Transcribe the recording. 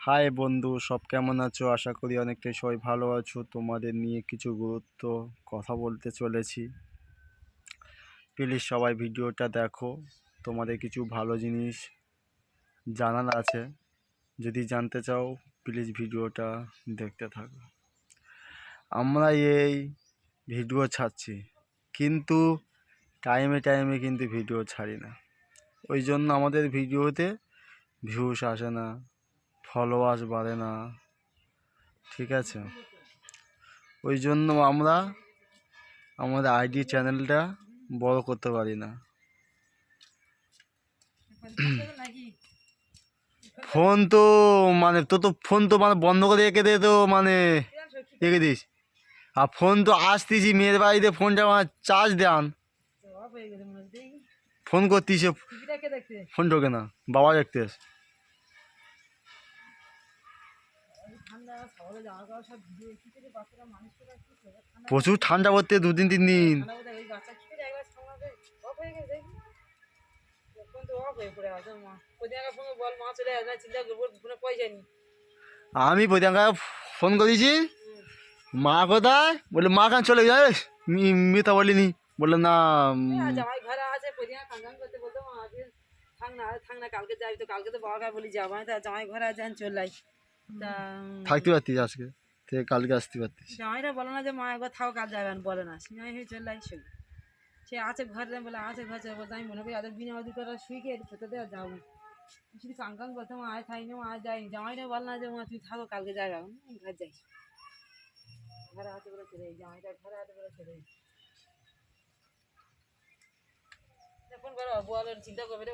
High বন্ধু। সব কেমন আছো? আশা করি অনেকটাই সবাই ভালো আছো। তোমাদের নিয়ে কিছু গুরুত্ব কথা বলতে চলেছি। প্লিজ সবাই ভিডিওটা দেখো। তোমাদের কিছু ভালো জিনিস জানার আছে। যদি জানতে চাও প্লিজ ভিডিওটা দেখতে থাকো। আমরা এই ভিডিও ছাড়ছি। কিন্তু টাইমে টাইমে কিন্তু ভিডিও ছাড়ি না। ওই জন্য আমাদের ভিডিওতে ভিউস আসে না। ফলোয়ার্স বাড়ে না। ঠিক আছে? ওই জন্য আমরা আমাদের আইডি চ্যানেলটা বড় করতে পারি না। ফোন তো মানে তো তো ফোন তো মানে বন্ধ করে রেখে দে তো মানে রেখে দিস। আর ফোন তো আসতেছি মেয়ের বাড়িতে, ফোনটা আমার চার্জ দেন। ফোন করতিস ফোন ঢোকে না, বাবা দেখতে প্রচুর ঠান্ডা পড়তে দুদিন তিন দিন। আমি প্রতিঙ্কা ফোন করেছি। মা কোথায়? বলে মা কান চলে যায় মিথ্যা বলিনি। বলল না ঘরে আছে করতে বলতো থাক না থাক না কালকে যাবি তো কালকে তো বাবাকে বলি জামাই তা জামাই ঘরে আছে আমি চলে যাই তা থাকতে পারতিস আজকে? থেকে কালকে আসতে পারতিস? জামাইরা বলে না যে মা একবার থাও কাল যাবে না। বলে না। সিনাই হয়ে চলে যাই শুই সে আছে ঘরে বলে আছে ঘরে চলে বলতে আমি মনে করি আদের বিনা অধিক করে শুই কে খেতে দেওয়া যাব? শুধু কাঙ্কাং করতে মা আয় থাই না মা আয় যাইনি। জামাইরা বলে না যে মা তুই থাকো কালকে যাবে। আমি ঘর যাই। ঘরে হাতে করে চলে জামাইটা ঘরে হাতে করে চলে যাই করো বল চিন্তা করবে